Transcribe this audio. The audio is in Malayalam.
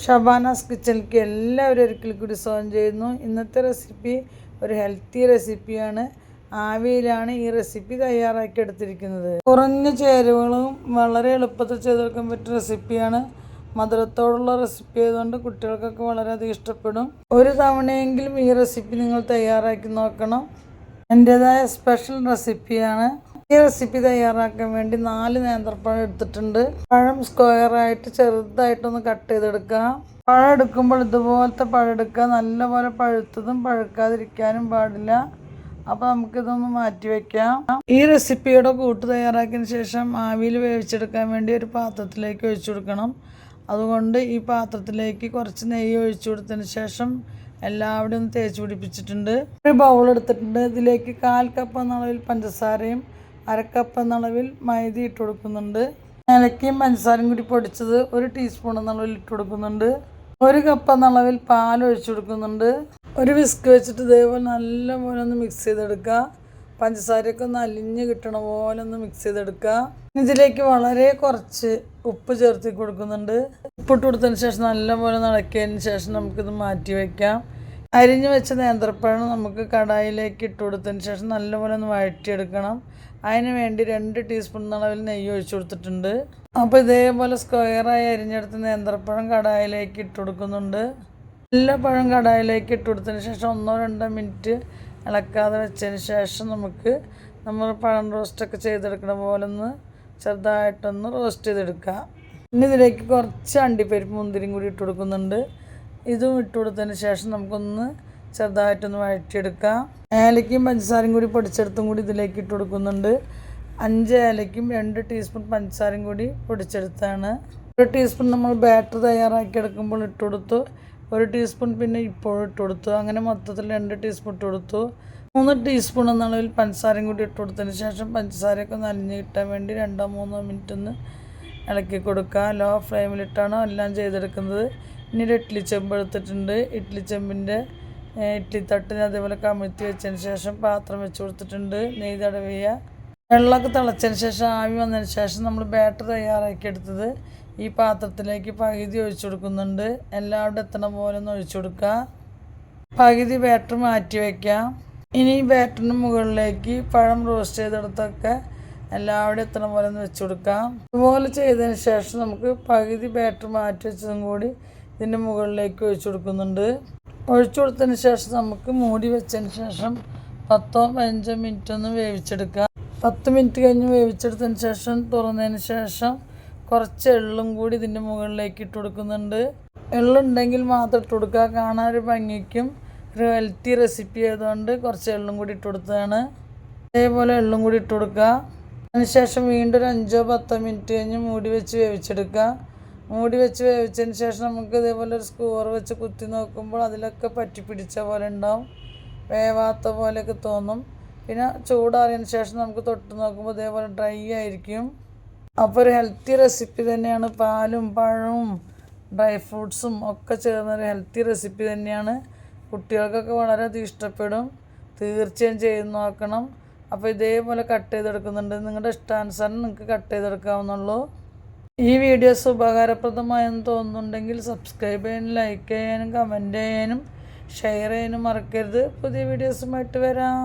ഷബാനാസ് കിച്ചണിലേക്ക് എല്ലാവരും ഒരിക്കൽ കൂടി സ്വാഗതം ചെയ്യുന്നു. ഇന്നത്തെ റെസിപ്പി ഒരു ഹെൽത്തി റെസിപ്പിയാണ്. ആവിയിലാണ് ഈ റെസിപ്പി തയ്യാറാക്കി എടുത്തിരിക്കുന്നത്. കുറഞ്ഞ ചേരുവകളും വളരെ എളുപ്പത്തിൽ ചെയ്തെടുക്കാൻ പറ്റിയ റെസിപ്പിയാണ്. മധുരത്തോടുള്ള റെസിപ്പി ആയതുകൊണ്ട് കുട്ടികൾക്കൊക്കെ വളരെയധികം ഇഷ്ടപ്പെടും. ഒരു തവണയെങ്കിലും ഈ റെസിപ്പി നിങ്ങൾ തയ്യാറാക്കി നോക്കണം. എന്റേതായ സ്പെഷ്യൽ റെസിപ്പിയാണ്. ഈ റെസിപ്പി തയ്യാറാക്കാൻ വേണ്ടി നാല് നേന്ത്രപ്പഴം എടുത്തിട്ടുണ്ട്. പഴം സ്ക്വയർ ആയിട്ട് ചെറുതായിട്ടൊന്ന് കട്ട് ചെയ്തെടുക്കുക. പഴം എടുക്കുമ്പോൾ ഇതുപോലത്തെ പഴം എടുക്കുക. നല്ലപോലെ പഴുത്തതും പഴുക്കാതിരിക്കാനും പാടില്ല. അപ്പോൾ നമുക്കിതൊന്ന് മാറ്റി വെക്കാം. ഈ റെസിപ്പിയുടെ കൂട്ട് തയ്യാറാക്കിയതിന് ശേഷം ആവിയിൽ വേവിച്ചെടുക്കാൻ വേണ്ടി ഒരു പാത്രത്തിലേക്ക് ഒഴിച്ചു കൊടുക്കണം. അതുകൊണ്ട് ഈ പാത്രത്തിലേക്ക് കുറച്ച് നെയ്യ് ഒഴിച്ചു കൊടുത്തതിന് ശേഷം എല്ലാവിടെയും ഒന്ന് തേച്ച് പിടിപ്പിച്ചിട്ടുണ്ട്. ഒരു ബൗൾ എടുത്തിട്ടുണ്ട്. ഇതിലേക്ക് കാൽ കപ്പ് എന്ന അളവിൽ പഞ്ചസാരയും അരക്കപ്പ് എന്നളവിൽ മൈദ ഇട്ട് കൊടുക്കുന്നുണ്ട്. ഏലക്കയും പഞ്ചസാരയും കൂടി പൊടിച്ചത് ഒരു ടീസ്പൂൺ എന്നളവിൽ ഇട്ട് കൊടുക്കുന്നുണ്ട്. ഒരു കപ്പ് എന്നളവിൽ പാൽ ഒഴിച്ചു കൊടുക്കുന്നുണ്ട്. ഒരു വിസ്ക് വെച്ചിട്ട് ഇതേപോലെ നല്ലപോലെ ഒന്ന് മിക്സ് ചെയ്തെടുക്കുക. പഞ്ചസാരയൊക്കെ ഒന്ന് അലിഞ്ഞ് കിട്ടണ പോലെ ഒന്ന് മിക്സ് ചെയ്തെടുക്കുക. ഇതിലേക്ക് വളരെ കുറച്ച് ഉപ്പ് ചേർത്ത് കൊടുക്കുന്നുണ്ട്. ഉപ്പിട്ട് കൊടുത്തതിന് ശേഷം നല്ലപോലെ നടക്കിയതിന് ശേഷം നമുക്കിത് മാറ്റി വയ്ക്കാം. അരിഞ്ഞു വെച്ച നേന്ത്രപ്പഴം നമുക്ക് കടായിലേക്ക് ഇട്ട് കൊടുത്തതിന് ശേഷം നല്ലപോലെ ഒന്ന് വഴറ്റിയെടുക്കണം. അതിന് വേണ്ടി രണ്ട് ടീസ്പൂൺ അളവിൽ നെയ്യ് ഒഴിച്ചു കൊടുത്തിട്ടുണ്ട്. അപ്പോൾ ഇതേപോലെ സ്ക്വയറായി അരിഞ്ഞെടുത്ത നേന്ത്രപ്പഴം കടായിലേക്ക് ഇട്ട് കൊടുക്കുന്നുണ്ട്. നല്ല പഴം കടായിലേക്ക് ഇട്ട് കൊടുത്തതിന് ശേഷം ഒന്നോ രണ്ടോ മിനിറ്റ് ഇളക്കാതെ വെച്ചതിന് ശേഷം നമുക്ക് നമ്മൾ പഴം റോസ്റ്റൊക്കെ ചെയ്തെടുക്കുന്ന പോലെ ഒന്ന് ചെറുതായിട്ടൊന്ന് റോസ്റ്റ് ചെയ്തെടുക്കുക പിന്നെ ഇതിലേക്ക് കുറച്ച് അണ്ടിപ്പരിപ്പ് മുന്തിരിയും കൂടി ഇട്ട് കൊടുക്കുന്നുണ്ട്. ഇതും ഇട്ട് കൊടുത്തതിന് ശേഷം നമുക്കൊന്ന് ചെറുതായിട്ടൊന്ന് വഴറ്റിയെടുക്കാം. ഏലക്കയും പഞ്ചസാരയും കൂടി പൊടിച്ചെടുത്തും കൂടി ഇതിലേക്ക് ഇട്ട് കൊടുക്കുന്നുണ്ട്. അഞ്ച് ഏലയ്ക്കും രണ്ട് ടീസ്പൂൺ പഞ്ചസാരയും കൂടി പൊടിച്ചെടുത്താണ്. ഒരു ടീസ്പൂൺ നമ്മൾ ബാറ്റർ തയ്യാറാക്കി എടുക്കുമ്പോൾ ഇട്ട് കൊടുത്തു. ഒരു ടീസ്പൂൺ പിന്നെ ഇപ്പോഴും ഇട്ട് കൊടുത്തു. അങ്ങനെ മൊത്തത്തിൽ രണ്ട് ടീസ്പൂൺ ഇട്ട് കൊടുത്തു. മൂന്ന് ടീസ്പൂൺ എന്ന പഞ്ചസാരയും കൂടി ഇട്ട് കൊടുത്തതിന് ശേഷം പഞ്ചസാരയൊക്കെ നനഞ്ഞ് കിട്ടാൻ വേണ്ടി രണ്ടോ മൂന്നോ മിനിറ്റ് ഒന്ന് ഇളക്കി കൊടുക്കുക. ലോ ഫ്ലെയിമിലിട്ടാണ് എല്ലാം ചെയ്തെടുക്കുന്നത്. ഇനി ഒരു ഇഡ്ഡലി ചെമ്പ് എടുത്തിട്ടുണ്ട്. ഇഡ്ഡലി ചെമ്പിന്റെ ഇഡ്ഡലി തട്ടിന് അതേപോലെ കമിഴ്ത്തി വെച്ചതിന് ശേഷം പാത്രം വെച്ച് കൊടുത്തിട്ടുണ്ട്. നെയ് തടവിയ വെള്ളമൊക്കെ തിളച്ചതിന് ശേഷം ആവി വന്നതിന് ശേഷം നമ്മൾ ബാറ്റർ തയ്യാറാക്കി എടുത്തത് ഈ പാത്രത്തിലേക്ക് പകുതി ഒഴിച്ചു കൊടുക്കുന്നുണ്ട്. എല്ലാവരുടെ എത്തണ പോലെ ഒന്ന് ഒഴിച്ചു കൊടുക്കുക പകുതി ബാറ്റർ മാറ്റി വയ്ക്കാം ഇനി ബാറ്ററിന് മുകളിലേക്ക് പഴം റോസ്റ്റ് ചെയ്തെടുത്തൊക്കെ എല്ലാവരുടെ എത്തണ പോലെ ഒന്ന് വെച്ചു കൊടുക്കാം. അതുപോലെ ചെയ്തതിന് ശേഷം നമുക്ക് പകുതി ബാറ്റർ മാറ്റി വെച്ചതും കൂടി ഇതിന്റെ മുകളിലേക്ക് ഒഴിച്ചു കൊടുക്കുന്നുണ്ട്. ഒഴിച്ചു കൊടുത്തതിന് ശേഷം നമുക്ക് മൂടി വെച്ചതിന് ശേഷം പത്തോ പതിനഞ്ചോ മിനിറ്റ് ഒന്ന് വേവിച്ചെടുക്കാം. പത്ത് മിനിറ്റ് കഴിഞ്ഞ് വേവിച്ചെടുത്തതിന് ശേഷം തുറന്നതിന് ശേഷം കുറച്ച് എള്ളും കൂടി ഇതിന്റെ മുകളിലേക്ക് ഇട്ട് കൊടുക്കുന്നുണ്ട്. എള്ളുണ്ടെങ്കിൽ മാത്രം ഇട്ട് കൊടുക്കുക. കാണാൻ ഒരു ഭംഗിക്കും ഒരു ഹെൽത്തി റെസിപ്പി ആയതുകൊണ്ട് കുറച്ച് എള്ളും കൂടി ഇട്ട് കൊടുത്തതാണ്. അതേപോലെ എള്ളും കൂടി ഇട്ട് കൊടുക്കുക. അതിനുശേഷം വീണ്ടും ഒരു അഞ്ചോ പത്തോ മിനിറ്റ് കഴിഞ്ഞ് മൂടി വെച്ച് വേവിച്ചെടുക്കുക. മൂടി വെച്ച് വേവിച്ചതിന് ശേഷം നമുക്ക് ഇതേപോലെ ഒരു സ്കൂർ വെച്ച് കുത്തി നോക്കുമ്പോൾ അതിലൊക്കെ പറ്റി പിടിച്ച പോലെ ഉണ്ടാവും. വേവാത്ത പോലെയൊക്കെ തോന്നും. പിന്നെ ചൂടാറിയതിന് ശേഷം നമുക്ക് തൊട്ട് നോക്കുമ്പോൾ ഇതേപോലെ ഡ്രൈ ആയിരിക്കും. അപ്പോൾ ഒരു ഹെൽത്തി റെസിപ്പി തന്നെയാണ്. പാലും പഴവും ഡ്രൈ ഫ്രൂട്ട്സും ഒക്കെ ചേർന്നൊരു ഹെൽത്തി റെസിപ്പി തന്നെയാണ്. കുട്ടികൾക്കൊക്കെ വളരെയധികം ഇഷ്ടപ്പെടും. തീർച്ചയായും ചെയ്ത് നോക്കണം. അപ്പോൾ ഇതേപോലെ കട്ട് ചെയ്തെടുക്കുന്നുണ്ട്. നിങ്ങളുടെ ഇഷ്ടാനുസരണം നിങ്ങൾക്ക് കട്ട് ചെയ്തെടുക്കാവുന്നുള്ളൂ. ഈ വീഡിയോസ് ഉപകാരപ്രദമായെന്ന് തോന്നുന്നുണ്ടെങ്കിൽ സബ്സ്ക്രൈബ് ചെയ്യാനും ലൈക്ക് ചെയ്യാനും കമന്റ് ചെയ്യാനും ഷെയർ ചെയ്യാനും മറക്കരുത്. പുതിയ വീഡിയോസുമായിട്ട് വരാം.